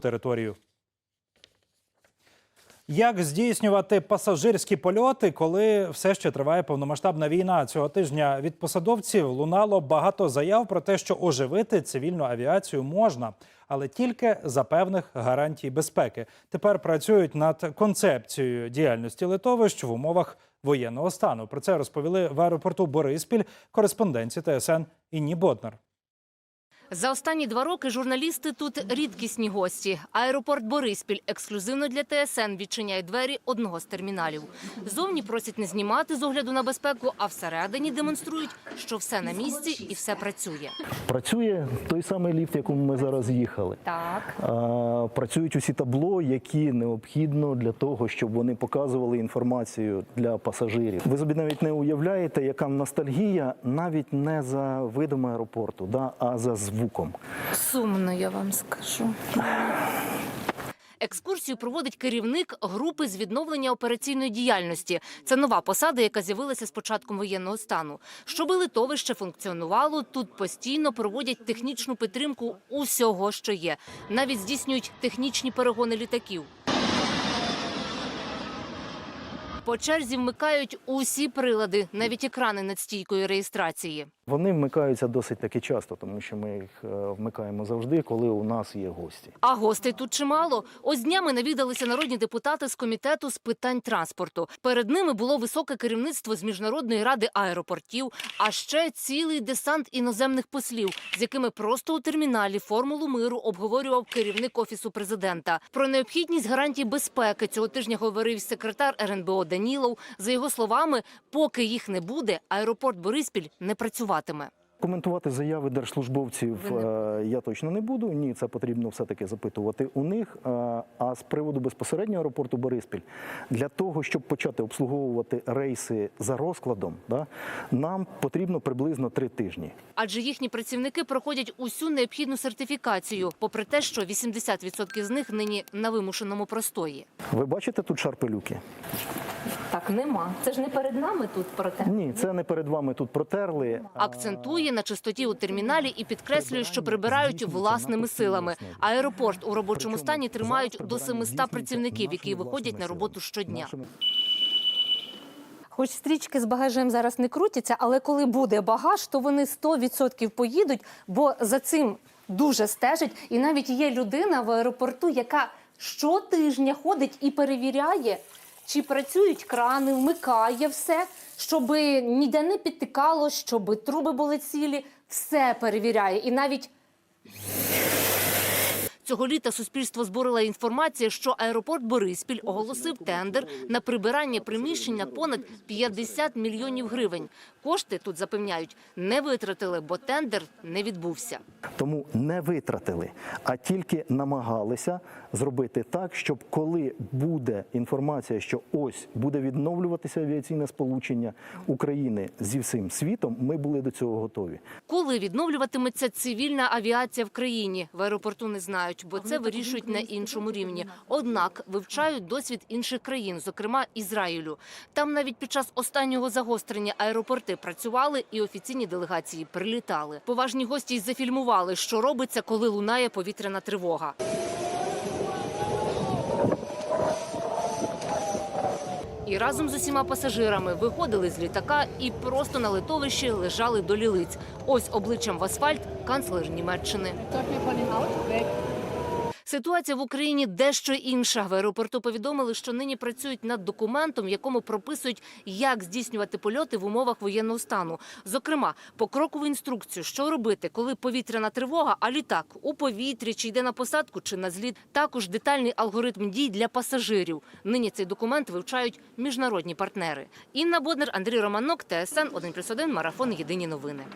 територію. Як здійснювати пасажирські польоти, коли все ще триває повномасштабна війна? Цього тижня від посадовців лунало багато заяв про те, що оживити цивільну авіацію можна, але тільки за певних гарантій безпеки. Тепер працюють над концепцією діяльності литовищ в умовах воєнного стану. Про це розповіли в аеропорту Бориспіль кореспонденці ТСН Інні Боднар. За останні два роки журналісти тут рідкісні гості. Аеропорт Бориспіль ексклюзивно для ТСН відчиняє двері одного з терміналів. Зовні просять не знімати з огляду на безпеку, а всередині демонструють, що все на місці і все працює. Працює той самий ліфт, в якому ми зараз їхали. Так. А, Працюють усі табло, які необхідно для того, щоб вони показували інформацію для пасажирів. Ви собі навіть не уявляєте, яка ностальгія навіть не за видом аеропорту, да, а за звуком. Сумно, я вам скажу. Екскурсію проводить керівник групи з відновлення операційної діяльності. Це нова посада, яка з'явилася з початком воєнного стану. Щоби литовище функціонувало, тут постійно проводять технічну підтримку усього, що є. Навіть здійснюють технічні перегони літаків. По черзі вмикають усі прилади, навіть екрани над стійкою реєстрації. Вони вмикаються досить таки часто, тому що ми їх е, вмикаємо завжди, коли у нас є гості. А гостей тут чимало. Ось днями навідалися народні депутати з комітету з питань транспорту. Перед ними було високе керівництво з міжнародної ради аеропортів, а ще цілий десант іноземних послів, з якими просто у терміналі формулу миру обговорював керівник офісу президента. Про необхідність гарантій безпеки цього тижня говорив секретар РНБО Данілов. За його словами, поки їх не буде, аеропорт Бориспіль не працюватиме. Коментувати заяви держслужбовців е, я точно не буду. Ні, це потрібно все-таки запитувати у них. Е, А з приводу безпосередньо аеропорту Бориспіль, для того, щоб почати обслуговувати рейси за розкладом, нам потрібно приблизно три тижні. Адже їхні працівники проходять усю необхідну сертифікацію, попри те, що 80% з них нині на вимушеному простої. Ви бачите тут шарпелюки? Так нема. Це ж не перед нами тут проте. Ні, це не перед вами тут протерли. Акцентує на чистоті у терміналі і підкреслює, що прибирають власними силами. Аеропорт у робочому стані тримають до 700 працівників, які виходять на роботу щодня. Хоч стрічки з багажем зараз не крутяться, але коли буде багаж, то вони 100% поїдуть, бо за цим дуже стежать. І навіть є людина в аеропорту, яка щотижня ходить і перевіряє, чи працюють крани, вмикає все, щоб ніде не підтикало, щоб труби були цілі. Все перевіряє. І навіть Цього літа суспільство зборило інформацію, що аеропорт Бориспіль оголосив тендер на прибирання приміщень на понад 50 мільйонів гривень. Кошти тут запевняють не витратили, бо тендер не відбувся. Тому не витратили, а тільки намагалися зробити так, щоб коли буде інформація, що ось буде відновлюватися авіаційне сполучення України зі всім світом, ми були до цього готові. Коли відновлюватиметься цивільна авіація в країні, в аеропорту не знають, бо це вирішують на іншому рівні. Однак вивчають досвід інших країн, зокрема Ізраїлю. Там навіть під час останнього загострення аеропорти працювали і офіційні делегації прилітали. Поважні гості й зафільмували, що робиться, коли лунає повітряна тривога. І разом з усіма пасажирами виходили з літака і просто на литовищі лежали до лілиць. Ось обличчям в асфальт канцлер Німеччини. Ситуація в Україні дещо інша. В аеропорту повідомили, що нині працюють над документом, в якому прописують, як здійснювати польоти в умовах воєнного стану. Зокрема, покрокову інструкцію, що робити, коли повітряна тривога, а літак у повітрі, чи йде на посадку, чи на зліт. Також детальний алгоритм дій для пасажирів. Нині цей документ вивчають міжнародні партнери. Інна Боднер, Андрій Романок, ТСН 1+,1, Марафон. Єдині новини.